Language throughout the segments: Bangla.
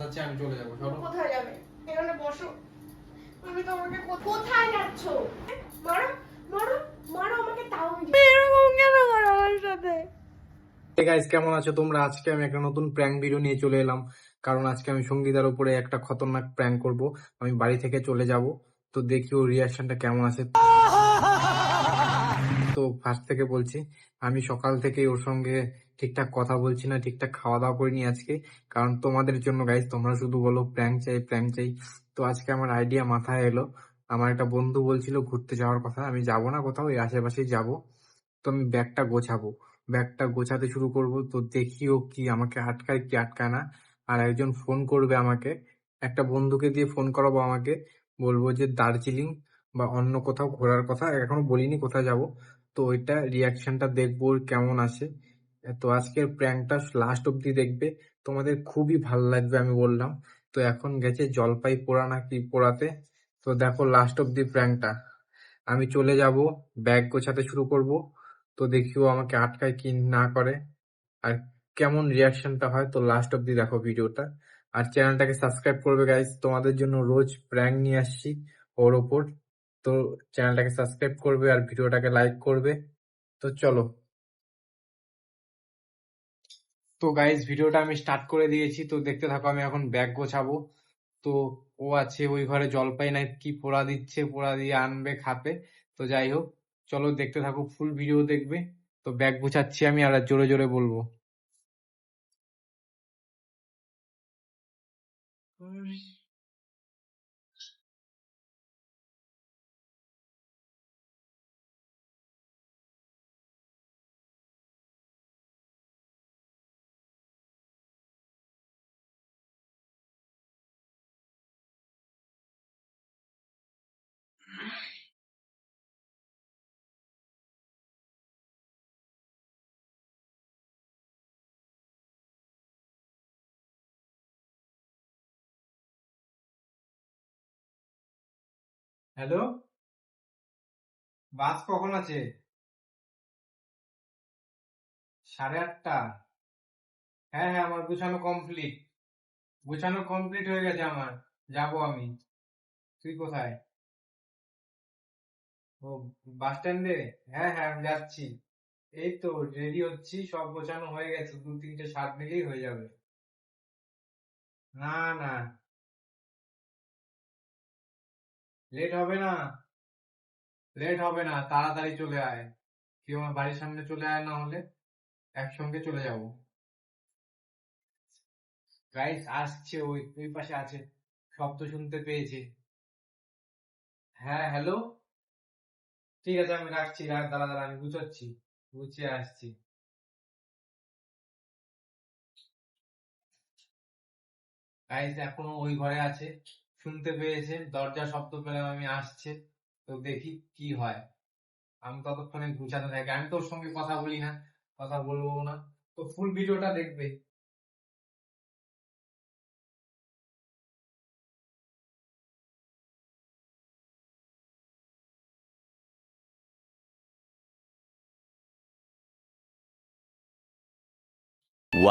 আচ্ছা আমি চলে যাব চলো কোথায় যাবে? এখানে বসো। আমি তোমাকে কো- কোথায় যাচ্ছ? মারো মারো মারো আমাকে তাও এরকম কেন করো আমার সাথে? গাইস কেমন আছো তোমরা? আজকে আমি একটা নতুন প্র্যাঙ্ক ভিডিও নিয়ে চলে এলাম। কারণ আজকে আমি সঙ্গীতার উপরে একটা খতরনাক প্র্যাঙ্ক করব। আমি বাড়ি থেকে চলে যাব। তো দেখি ওর রিয়াকশনটা কেমন আছে। তো ফার্স্ট থেকে বলছি, আমি সকাল থেকে ওর সঙ্গে ঠিকঠাক কথা বলছি না, ঠিকঠাক খাওয়া দাওয়া করিনি আজকে। কারণ তোমাদের জন্য গাইস তোমরা শুধু বলো প্র্যাঙ্ক চাই প্র্যাঙ্ক চাই। তো আজকে আমার আইডিয়া মাথায় এলো। আমার একটা বন্ধু বলছিল ঘুরতে যাওয়ার কথা, আমি যাব না কোথাও, এই আশেপাশেই যাব। তো আমি ব্যাগটা গোছাবো। ব্যাগটা গোছাতে শুরু করব, তো দেখি ও কি আমাকে আটকায়, কি আটকায় না। আর একজন ফোন করবে আমাকে। একটা বন্ধুকে দিয়ে ফোন করাবো আমাকে। বলব যে দার্জিলিং বা অন্য কোথাও ঘোরার কথা, এখনও বলিনি কোথায় যাব। তো ওইটা রিয়াকশনটা দেখব কেমন আসে তো আজকের প্র্যাঙ্কটা লাস্ট অব্দি দেখবে। তোমাদের খুবই ভালো লাগবে আমি বললাম। তো এখন গেছে জলপাই পোড়া নাকি পোড়াতে। তো দেখো লাস্ট অব্দি প্র্যাঙ্কটা আমি চলে যাব ব্যাগ গোছাতে শুরু করব। তো দেখিও আমাকে আটকায় কি না করে। আর কেমন রিয়াকশনটা হয়, তো লাস্ট অব্দি দেখো ভিডিওটা। আর চ্যানেলটাকে সাবস্ক্রাইব করবে গাইস তোমাদের জন্য রোজ প্র্যাঙ্ক নিয়ে আসছি ওর ওপর। তো চ্যানেলটাকে সাবস্ক্রাইব করবে আর ভিডিওটাকে লাইক করবে। তো চলো। তো গাইস ভিডিওটা আমি স্টার্ট করে দিয়েছি। তো দেখতে থাকো, আমি এখন ব্যাগ গোছাবো। তো ও আছে ওই ঘরে জলপাই নাই কি পোড়া দিচ্ছে, পোড়া দিয়ে আনবে, খাবে। তো যাই হোক, চলো দেখতে থাকো ফুল ভিডিও দেখবে। তো ব্যাগ গোছাচ্ছি আমি আর জোরে জোরে বলব। হ্যালো? বাস কখন আছে? সাড়ে আটটা। হ্যাঁ হ্যাঁ আমার গুছানো কমপ্লিট গুছানো কমপ্লিট হয়ে গেছে আমার। যাব আমি। তুই কোথায়? ও, বাস স্ট্যান্ডে? হ্যাঁ হ্যাঁ আমি যাচ্ছি। এই তো রেডি হচ্ছি। সব গোছানো হয়ে গেছে। দু, তিনটে শার্ট নিলেই হয়ে যাবে। না না। লেট হবে না। লেট হবে না। তাড়াতাড়ি চলে আয়। তুই আমার বাড়ির সামনে চলে আয় না হলে একসঙ্গে চলে যাব। গাইস আসছে ওই ওই পাশে আছে। শব্দ শুনতে পেয়েছে। হ্যাঁ হ্যালো ঠিক আছে, আমি রাখছি। রাখ দাঁড়া দাঁড়া, আমি গুছাচ্ছি। গুছিয়ে আসছি। গাইস এখনও ওই ঘরে আছে। শুনতে পেয়েছে দরজা শব্দ পেলাম আমি আসছে, তো দেখি কি হয়। আমি ততক্ষণে গুছাতে থাকি। আমি তোর সঙ্গে কথা বলি না, কথা বলব না। তো ফুল ভিডিওটা দেখবে।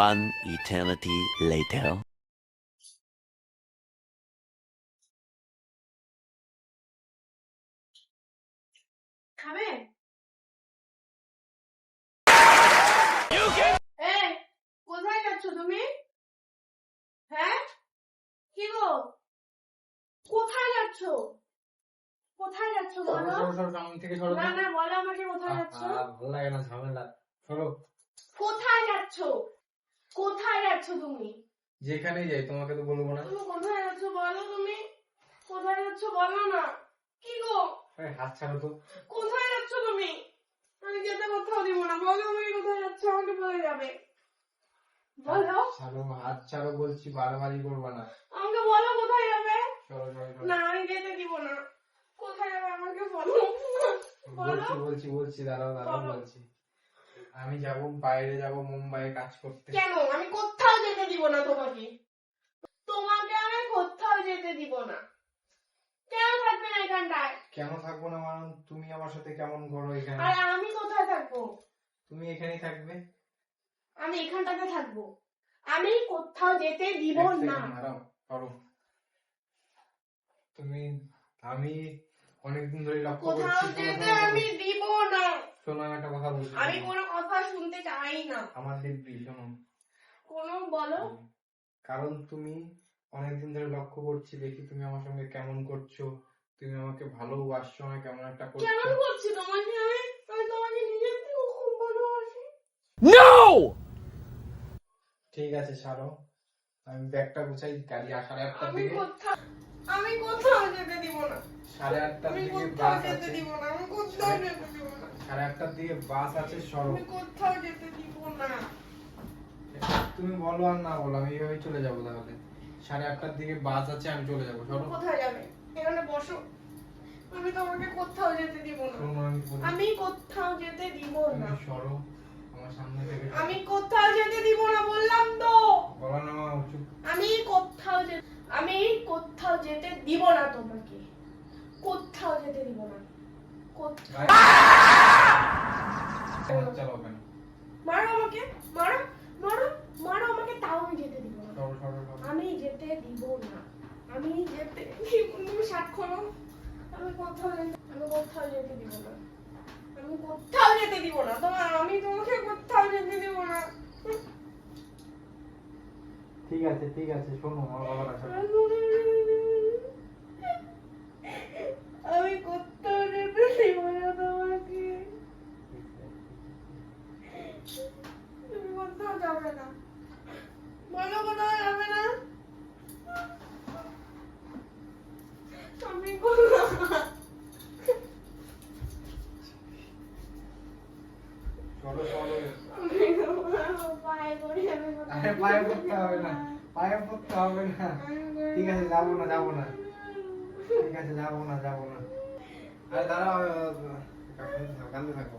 One eternity later. খাবে এই কোথায় যাচ্ছ তুমি? হ্যাঁ? কি গো? কোথায় যাচ্ছ? কোথায় যাচ্ছ বলো? না না বলো আমাকে কোথায় যাচ্ছ। ভালো লাগে না ঝামেলা। সরো। কোথায় যাচ্ছ? কোথায় যাচ্ছ তুমি? যেখানেই যাই তোমাকে তো বলব না। তুমি কোথায় যাচ্ছ বলো তুমি? কোথায় যাচ্ছ বলো না। কি গো? হাত ছাড়ো তো। আমি কোথাও দিব না বলো আমাকে কোথায় যাচ্ছ আমাকে বলে যাবে। বলো। ছাড়ো হাত ছাড়ো বলছি বাড়াবাড়ি করবা না। আমাকে বলো কোথায় যাবে। না আমি যেতে দিব না। কোথায় যাবে আমাকে বলো। বলো। বলছি বলছি বলছি দাঁড়াও দাঁড়াও বলছি। আমি যাব বাইরে যাব মুম্বাইয়ে কাজ করতে। কেন? আমি কোথাও যেতে দিব না তোমাকে। তোমাকে আমি কোথাও যেতে দিব না। কেন থাকবে না এখানটায়। কেন থাকব না মানে তুমি আমার সাথে কেমন করো এখানে? আর আমি কোথায় থাকব? তুমি এখানেই থাকবে? আমি এখানটাতে থাকব। আমি কোথাও যেতে দিব না। second তুমি আমি অনেকদিন ধরে লক্ষ্য কোথাও করছি শোনো, যেতে আমি দিব না। শোনো আমি একটা কথা বলছি আমি কোনো কথা শুনতে চাই না। আমার দিব্যি শোনো। কোনো বলো। কারণ তুমি অনেকদিন ধরে লক্ষ্য করছি দেখি তুমি আমার সঙ্গে কেমন করছ। তুমি আমাকে ভালোবাসছো না কেমন একটা করছ? কেমন করছি তোমাকে আমি? আমি তোমাকে নিজের থেকে খুব ভালোবাসি। ঠিক আছে ছাড়ো আমি ব্যাগটা গুছাই গাড়ি সাড়ে আটটার আমি দিকে কোথাও আমি কোথাও যেতে দিব না। সাড়ে আটটার আমি দিকে বাস যেতে আছে। দিব না আমি কোথাও যেতে দিব না। সাড়ে আটটার দিকে বাস আছে সরো। আমি কোথাও যেতে দিব না। তুমি বলো আর না বলো আমি এইভাবে চলে যাব তাহলে। সাড়ে আটটার দিকে বাস আছে আমি চলে যাব সরো। কোথায় যাবে? এখানে বসো। আমি তোমাকে কোথাও যেতে দিব না। আমি কোথাও যেতে দিব না। সরো আমার সামনে থেকে আমি কোথাও যেতে দিব না বললাম তো। আমি কোথাও যে আমি কোথাও যেতে দিব না তোমাকে। কোথাও যেতে দিব না। কোথাও মারো আমাকে মারো মারো মারো আমাকে তাও আমি যেতে দিব না। আমি যেতে দিব না। আমি যেতে তুমি আমি কোথাও যেতে আমি কোথাও যেতে দিব না। আমি কোথাও যেতে দিব না। তোমার আমি তোমাকে কোথাও যেতে দিব না। ঠিক আছে ঠিক আছে শোনো আমার বাবার আশা আমি কোথাও যেতে দিব না তোমাকে তুমি কোথাও যাবে না বলো কোথাও যাবে না আমি কোথাও সরো সরো আমি পায়ে পড়ি আমি কোথাও আরে পায়ে পড়তে হবে না পায়ে পড়তে হবে না ঠিক আছে যাব না যাব না। ঠিক আছে যাব না যাব না। আরে দাঁড়াও কান্দে থাকো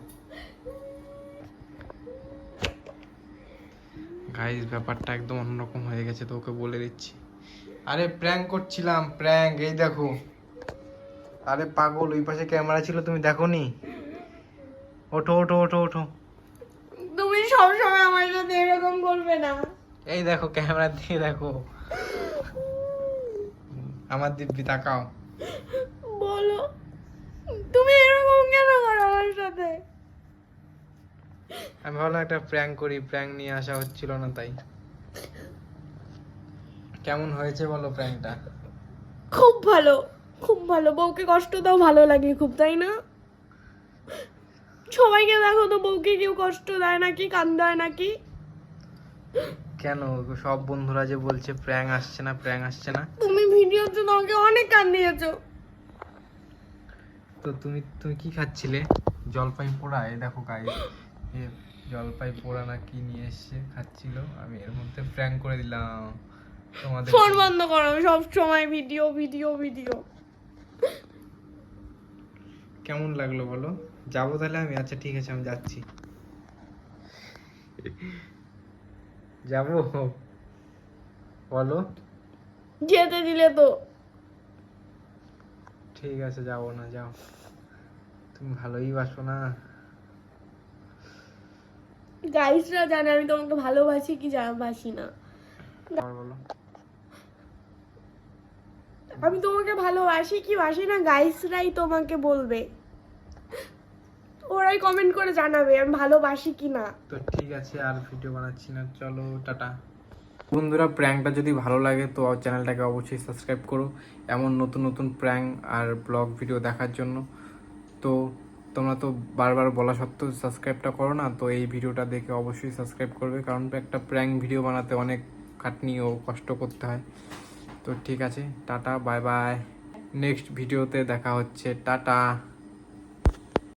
গাইস ব্যাপারটা একদম অন্যরকম হয়ে গেছে তো ওকে বলে দিচ্ছি। আরে প্র্যাঙ্ক করছিলাম প্র্যাঙ্ক এই দেখো। আরে পাগল ওই পাশে ক্যামেরা ছিল তুমি দেখোনি? ওঠো ওঠো ওঠো ওঠো। তুমি সবসময় আমার সাথে এরকম করবে না। এই দেখো ক্যামেরা দিয়ে দেখো। আমার দিব্যি তাকাও। বলো তুমি এরকম কেন করো আমার সাথে? আমি ভাবলাম একটা প্র্যাঙ্ক করি প্র্যাঙ্ক নিয়ে আসা হচ্ছিল না তাই। কেমন হয়েছে বলো প্র্যাঙ্কটা খুব ভালো খুব ভালো। বউকে কষ্ট দাও ভালো লাগে খুব তাই না? সবাইকে দেখো তো বউকে কেউ কষ্ট দেয় নাকি কান্দায় নাকি? কেন? সব বন্ধুরা যে বলছে প্র্যাঙ্ক আসছে না প্র্যাঙ্ক আসছে না। তুমি ভিডিওতে তোমাকে অনেক কান্দিয়েছো তো তুমি তুমি কি খাচ্ছিলে? জলপাই পোড়া? এই দেখো গাই এ জলপাই পোড়া না কি নিয়ে এসছে খাচ্ছিল। আমি এর মধ্যে প্র্যাঙ্ক করে দিলাম। তোমাদের ফোন বন্ধ করো সব সময় ভিডিও ভিডিও ভিডিও। কেমন লাগল বলো? যাব তাহলে আমি? আচ্ছা ঠিক আছে আমি যাচ্ছি। যাব। বলো। যেতে দিলে তো। ঠিক আছে যাব না যাও। তুমি ভালোই বাসো না। গাইসরা জানে আমি তোমাকে ভালোবাসি কি বাসি না। বলো। আমি তোমাকে ভালোবাসি কি বাসি না গাইসরাই তোমাকে বলবে। ওরাই কমেন্ট করে জানাবে আমি ভালোবাসি কি না তো ঠিক আছে আর ভিডিও বানাচ্ছি না। চলো টাটা। বন্ধুরা প্র্যাঙ্কটা যদি ভালো লাগে তো চ্যানেলটাকে অবশ্যই সাবস্ক্রাইব করো। এমন নতুন নতুন প্র্যাঙ্ক আর ব্লগ ভিডিও দেখার জন্য। তো তোমরা তো বারবার বলা সত্ত্বেও সাবস্ক্রাইবটা করো না তো এই ভিডিওটা দেখে অবশ্যই সাবস্ক্রাইব করবে। কারণ একটা প্র্যাঙ্ক ভিডিও বানাতে অনেক খাটনি ও কষ্ট করতে হয়। তো ঠিক আছে টাটা বাই বাই নেক্সট ভিডিওতে দেখা হচ্ছে টাটা।